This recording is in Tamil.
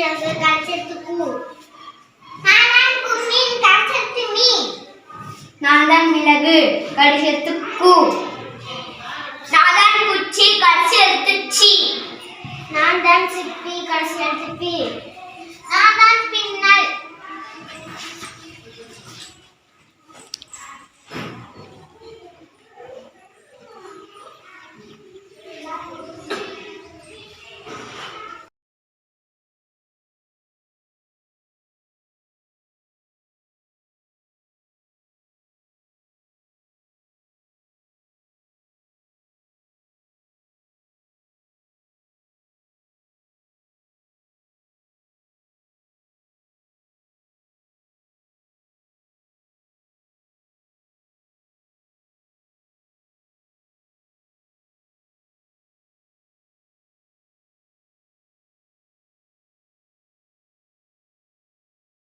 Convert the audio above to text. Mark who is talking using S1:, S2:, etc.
S1: எனக்கு கிடைச்சது கூழ் நான் தான் கும்மின் கிடைச்சது
S2: நான் தான் மிளகு கிடைச்சது கூ நான் தான் குச்சி கடைசி எடுத்து சி
S1: நான் தான் சிப்பி கடைசி எடுத்து